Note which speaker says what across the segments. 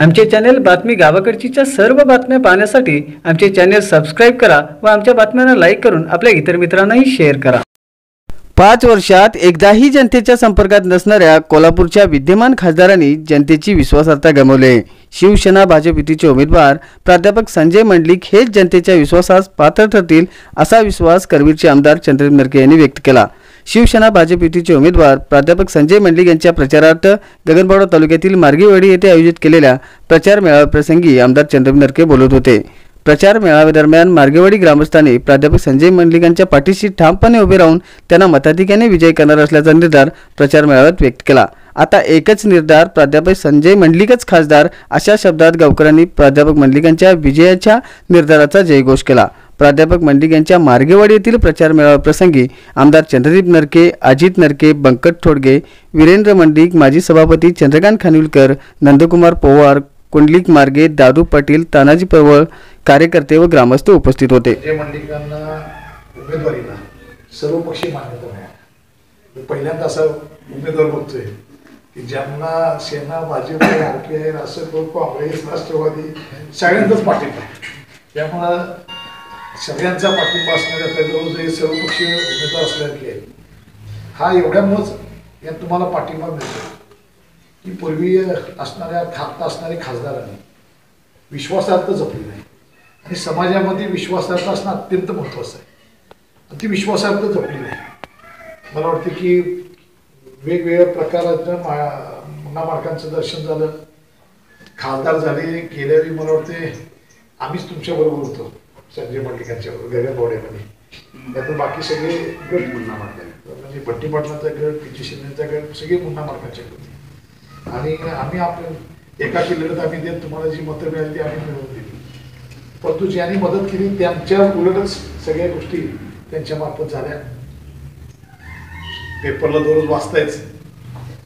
Speaker 1: आमचे चॅनेल बातमी गावाकडचीच्या सर्व बातम्या पाहण्यासाठी आमचे चॅनेल सबस्क्राईब करा व आमच्या बातम्यांना लाईक करून आपल्या इतर मित्रांनाही शेअर करा. पाच वर्षात एकदाही जनतेच्या संपर्कात नसणाऱ्या कोल्हापूरच्या विद्यमान खासदारांनी जनतेची विश्वासार्हता गमावली. शिवसेना भाजप युतीचे उमेदवार प्राध्यापक संजय मंडलिक हेच जनतेच्या विश्वासास पात्र ठरतील असा विश्वास करवीरचे आमदार चंद्रकांत नरके यांनी व्यक्त केला. शिवसेना भाजप युतीचे उमेदवार प्राध्यापक संजय मंडलिक यांच्या प्रचारार्थ गगनबावडा तालुक्यातील मार्गेवाडी येथे आयोजित केलेल्या प्रचार मेळाव्याप्रसंगी आमदार चंद्रकांत नरके बोलत होते. प्रचार मेळाव्यादरम्यान मार्गेवाडी ग्रामस्थांनी प्राध्यापक संजय मंडलिकांच्या पाठीशी ठामपणे उभे राहून त्यांना मताधिक्याने विजय करणार असल्याचा निर्धार प्रचार मेळाव्यात व्यक्त केला. आता एकच निर्धार प्राध्यापक संजय मंडलिकच खासदार अशा शब्दात गावकऱ्यांनी प्राध्यापक मंडलिकांच्या विजयाच्या निर्धाराचा जयघोष केला. प्राध्यापक मंडिक यांच्या मार्गेवाडी येथील प्रचार मेळाव्याप्रसंगी आमदार चंद्रदीप नरके अजित नरके बंकट थोडगे वीरेंद्र मंडिक माजी सभापती चंद्रकांत खानविलकर नंदकुमार पोवार कुंडलिक मार्गे दादू पाटील तानाजी पवळ कार्यकर्ते व ग्रामस्थ उपस्थित होते.
Speaker 2: सर्वपक्षीय मान्यता मिळाली पहिल्यांदा असा उमेदवार बघतोय की ज्यांना Sena Bhajap R P I Rashtravadi Congress Rashtravadi सगळ्यांचाच पाठिंबा आहे. त्यामुळं सगळ्यांचा पाठिंबा असणाऱ्या त्याजवळ जे सर्वपक्षीय उमेदवार असल्यासारखे आहेत हा एवढ्यामुळंच यात तुम्हाला पाठिंबा मिळतो. की पूर्वी असणाऱ्या खात असणारे खासदारांनी विश्वासार्थ जपली नाही. आणि समाजामध्ये विश्वासार्थ असणं अत्यंत महत्त्वाचं आहे. आणि ती विश्वासार्थ जपली नाही. मला वाटतं की वेगवेगळ्या प्रकाराचं मा मुन्ना मार्कांचं दर्शन झालं. खासदार झाले गेल्यावेळी मला वाटते आम्हीच तुमच्याबरोबर होतो. संजय मंडलिकांच्या बरोबर गगन बोड्यामध्ये त्यातून बाकी सगळे गट मुन्ना मार्का म्हणजे भट्टी पाटलांचा गट पी शिंदेचा गट सगळे गुन्हा मार्कांचे होते. आणि आम्ही आपल्या एका किल्ल्यात आम्ही देत तुम्हाला जी मतं मिळाली ती आम्ही मिळवून दिली. परंतु ज्यांनी मदत केली त्यांच्या उलटच सगळ्या गोष्टी त्यांच्या मार्फत झाल्या. पेपरला दररोज वाचतायच.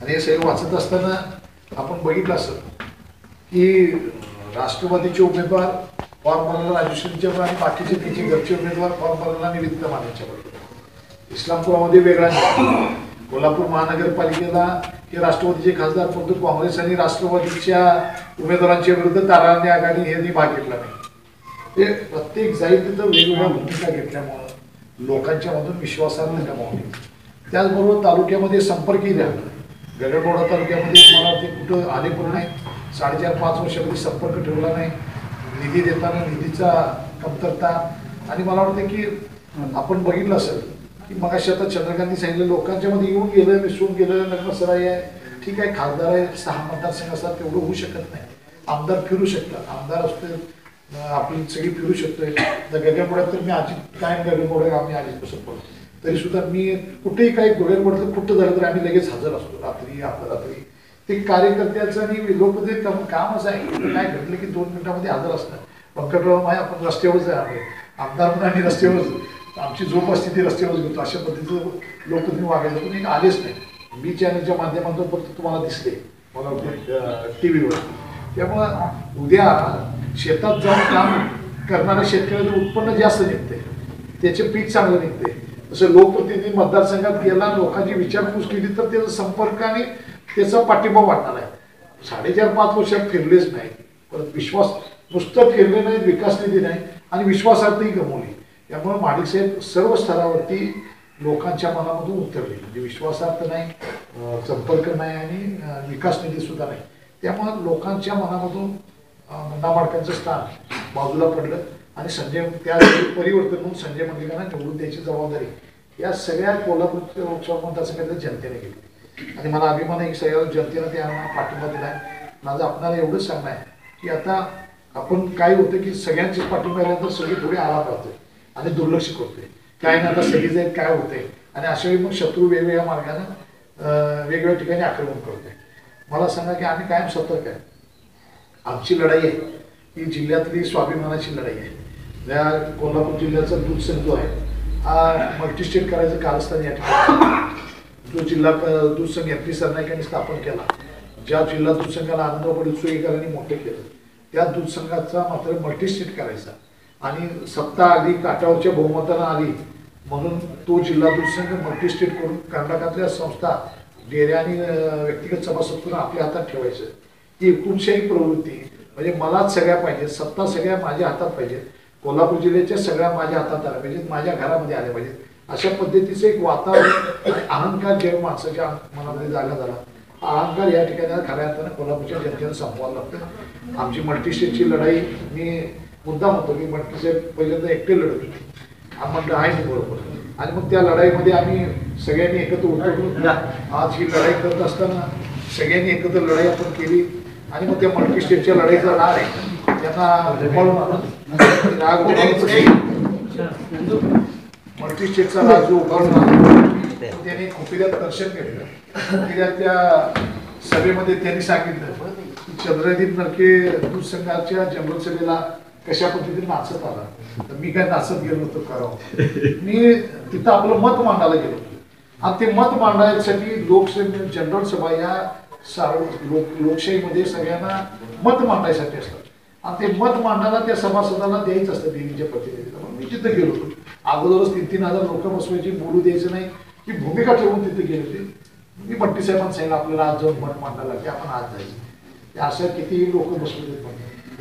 Speaker 2: आणि हे सगळं वाचत असताना आपण बघितलं असं की राष्ट्रवादीचे उमेदवार फॉर्म भरायला पण आणि बाकीचे तिचे घरचे उमेदवार फॉर्म भरायला निमित्त मानायच्या बरोबर. इस्लामपुरामध्ये वेगळा कोल्हापूर महानगरपालिकेला हे राष्ट्रवादीचे खासदार फक्त काँग्रेस आणि राष्ट्रवादीच्या उमेदवारांच्या विरुद्ध तारांनी आघाडी यांनी भाग घेतला नाही. ते प्रत्येक जाईल तिथं वेगवेगळ्या भूमिका घेतल्यामुळं लोकांच्या मधून विश्वासार्ह गमावली त्याचबरोबर तालुक्यामध्ये संपर्कही द्या गगनबोडा तालुक्यामध्ये मला ते कुठं आले पण नाही. साडेचार पाच वर्षामध्ये संपर्क ठेवला नाही. निधी देताना निधीचा कमतरता. आणि मला वाटतं की आपण बघितलं असेल की मग आता चंद्रकांतनी सांगितलं लोकांच्या मध्ये येऊन गेलं मिसळून गेलं लग्नसराई आहे. ठीक आहे खासदार आहे सहा मतदारसंघ असतात तेवढं होऊ शकत नाही. आमदार फिरू शकतात. आमदार असते आपली सगळी फिरू शकतोय. तर गगनपुढ्यात तर मी अजित कायम गगनपुढे आम्ही अजित बसत पडतो तरी सुद्धा मी कुठेही काही गगनपुढ्यात कुठं झालं तर आम्ही लगेच हजर असतो. रात्री अपरात्री ते कार्यकर्त्याचं आणि लोकप्रतिनिधी काम कामच आहे. काय घडलं की दोन मिनिटामध्ये हजर असतात. पंकजराव माय आपण रस्त्यावरच आहे आमदार पण आम्ही रस्त्यावरच. आमची झोप असते ती रस्त्यावरच घेतो. अशा पद्धतीचं लोकप्रतिनिधी वागायचं पण एक आलेच नाही. मी चॅनलच्या माध्यमातून फक्त तुम्हाला दिसले. मला टी व्हीवर त्यामुळं उद्या शेतात जाऊन काम करणाऱ्या शेतकऱ्याचं उत्पन्न जास्त निघते त्याचे पीक चांगलं निघते तसं लोकप्रतिनिधी मतदारसंघात गेला लोकांची विचारपूस केली तर त्याचा संपर्काने त्याचा पाठिंबा वाढणार आहे. साडेचार पाच वर्षात फिरलेच नाही. परत विश्वास नुसतं फिरले नाही विकास निधी नाही आणि विश्वासार्थही गमवली. त्यामुळे माडिक साहेब सर्व स्तरावरती लोकांच्या मनामधून उतरले. म्हणजे विश्वासार्थ नाही संपर्क नाही आणि विकास निधी सुद्धा नाही. त्यामुळे लोकांच्या मनामधून अं, स्थान बाजूला पडलं आणि संजय त्या परिवर्तन म्हणून संजय मंडलिकांना निवडून द्यायची जबाबदारी या सगळ्या कोल्हापूर लोकसभा मतदारसंघातल्या जनतेने घेतली. आणि मला अभिमान आहे की सगळ्या जनतेनं त्यांना पाठिंबा दिलाय. माझं आपणाला एवढंच सांगणं आहे की आता आपण काय होतं की सगळ्यांचीच पाठिंबा आल्यानंतर सगळी थोडी आला करतोय आणि दुर्लक्ष करते काय ना आता सगळी जाईल काय होते आणि अशा वेळी मग शत्रू वेगवेगळ्या मार्गानं वेगवेगळ्या ठिकाणी आक्रमण करते मला सांगा की आम्ही कायम सतर्क आहे. आमची लढाई आहे. ही जिल्ह्यातली स्वाभिमानाची लढाई आहे. या कोल्हापूर जिल्ह्याचा दूध सिंधू आहे. हा मल्टीस्टेट करायचं कारस्थान या ठिकाणी. तो जिल्हा क- दूध संघ एम पी सरनाईकांनी स्थापन केला. ज्या जिल्हा दूध संघाला आनंद पडेल मोठे केलं. त्या दूध संघाचा मात्र मल्टीस्टेट करायचा. आणि सत्ता आली काटावरच्या बहुमतानं आली म्हणून तो जिल्हा दूध संघ मल्टीस्टेट करून कर्नाटकातल्या संस्था डेऱ्या आणि व्यक्तिगत सभासद करून आपल्या हातात ठेवायचं. ती हुकुमशाही प्रवृत्ती म्हणजे मलाच सगळ्या पाहिजे सत्ता सगळ्या माझ्या हातात पाहिजे कोल्हापूर जिल्ह्याच्या सगळ्या माझ्या हातात आल्या पाहिजेत माझ्या घरामध्ये आल्या पाहिजेत. अशा पद्धतीचं एक वातावरण आणि अहंकार जेव्हा माणसाच्या मनामध्ये जागा झाला अहंकार या ठिकाणी खऱ्या अर्थानं कोल्हापूरच्या जनतेनं संपवायला लागतं. आमची मल्टीस्टेटची लढाई मी मुद्दा म्हणतो की मल्टीस्टेट पहिल्यांदा एकटे लढत होते. हा आहे बरोबर. आणि मग त्या लढाईमध्ये आम्ही सगळ्यांनी एकत्र उतरलो आज ही लढाई करत असताना सगळ्यांनी एकत्र लढाई आपण केली. आणि मग त्या मल्टी स्टेटच्या लढाईचा राग आहे. त्यांना उभारून आणून राग मल्टी स्टेटचा जो उभारून त्यांनी खोपिऱ्यात दर्शन केलं खोपिऱ्यातल्या सभेमध्ये त्यांनी सांगितलं की चंद्रदीप नरके दूध संघाच्या जनरल सभेला कशा पद्धतीने नाचत आला? तर मी काय नाचत गेलो होतो करावं. मी तिथं आपलं मत मांडायला गेलो. होतो आणि ते मत मांडण्यासाठी लोकसभे जनरल सभा या सार्व लोक लोकशाहीमध्ये सगळ्यांना मत मांडायसाठी असतात. आणि ते मत मांडायला त्या सभासदांना द्यायचं असतं देवीच्या प्रतिनिधीला मी तिथं गेलो होतो अगोदरच तीन तीन हजार लोक बसवायची बोलू द्यायचं नाही. ही भूमिका ठेवून तिथे गेले होते. मी भट्टी साहेबांना सांगितलं आपल्याला आज जाऊन मत मांडायला की आपण आज जायचं अशा असं कितीही लोक बसवले पण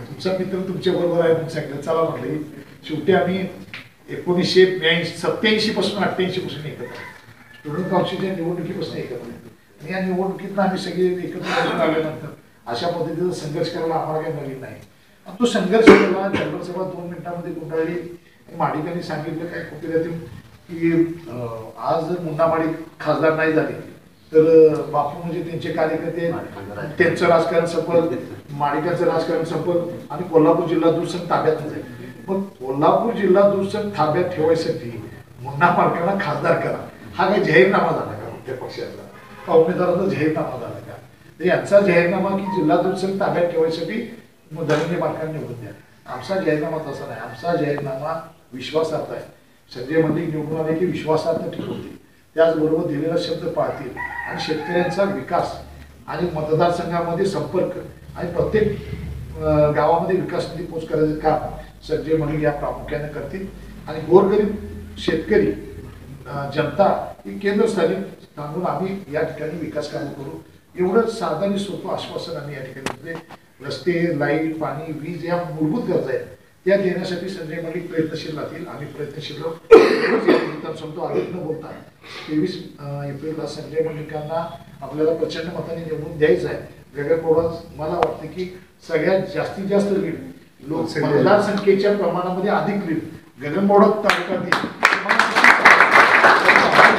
Speaker 2: तुमचा मित्र तुमच्या बरोबर आहे म्हणून सांगितलं. चला म्हटलं शेवटी आम्ही एकोणीसशे ब्याऐंशी सत्याऐंशी पासून अठ्ठ्याऐंशी पासून एकत्र आहे. स्टुडंट काउन्सिलच्या निवडणुकीपासून एकत्र आहे. आणि या निवडणुकीतनं आम्ही सगळे एकत्र आल्यानंतर अशा पद्धतीचा संघर्ष करायला आम्हाला काही नवीन नाही. आणि तो संघर्ष केला जनरल सभा दोन मिनिटांमध्ये गुंडाळली. माडिकांनी सांगितलं काय कुठे की आज जर मुंडामाडी खासदार नाही झाले तर बापू म्हणजे त्यांचे कार्यकर्ते. त्यांचं राजकारण सफल माडिकाचं राजकारण सफल आणि कोल्हापूर जिल्हा दूध संघ ताब्यात जाईल मग कोल्हापूर जिल्हा दूध संघ ताब्यात ठेवायसाठी मुन्ना मालकांना खासदार करा. हा काही जाहीरनामा झाला का त्या पक्षाचा? का उमेदवाराचा जाहीरनामा झाला का? तर यांचा जाहीरनामा की जिल्हा दूध संघ ताब्यात ठेवायसाठी मग धनंजय मालकांनी निवडून द्या. आमचा जाहीरनामा तसा नाही. आमचा जाहीरनामा विश्वासार्थ आहे. संजय मंदिर निवडून आले की विश्वासार्थ ठेवतील त्याचबरोबर दिलेला शब्द पाळतील. आणि शेतकऱ्यांचा विकास आणि मतदारसंघामध्ये संपर्क आणि प्रत्येक गावामध्ये विकास निधी पोच करायचं काम संजय मंडळ या प्रामुख्याने करतील. आणि गोरगरीब शेतकरी जनता ही केंद्रस्थानी सांगून आम्ही या ठिकाणी विकास कामं करू. एवढं साधं आणि सोपं आश्वासन आम्ही या ठिकाणी रस्ते लाइट पाणी वीज या मूलभूत गरजा आहेत. त्या देण्यासाठी संजय मंडळी प्रयत्नशील राहतील आम्ही प्रयत्नशील राहू सांगतो अधिक न बोलता तेवीस एप्रिलला संजय मंडलिकांना आपल्याला प्रचंड मताने निवडून द्यायचं आहे. बोडा मला वाटतं की सगळ्यात जास्तीत जास्त लीड लोक मतदारसंख्येच्या प्रमाणामध्ये अधिक लीड. गगन बोडा तालुक्यात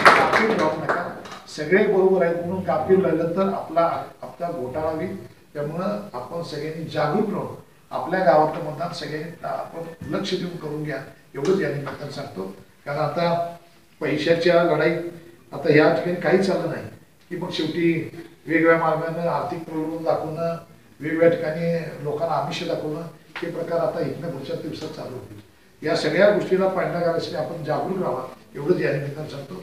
Speaker 2: गाफील राहू नका. सगळे बरोबर आहेत म्हणून गाफील राहिलं तर आपला आपला घोटाळा होईल. त्यामुळं आपण सगळ्यांनी जागरूक राहून आपल्या गावातलं मतदान सगळे आपण लक्ष देऊन करून घ्या. एवढंच या निमित्तानं सांगतो. कारण आता पैशाच्या लढाईत आता या ठिकाणी काहीच चाललं नाही. की मग शेवटी वेगवेगळ्या मार्गानं आर्थिक प्रवृत्त दाखवणं वेगवेगळ्या ठिकाणी लोकांना आमिष दाखवणं हे प्रकार आता इथनं पुढच्या दिवसात चालू होतील. या सगळ्या गोष्टीला पाडणा घालायसाठी आपण जागरूक राहा एवढंच या निमित्तानं सांगतो.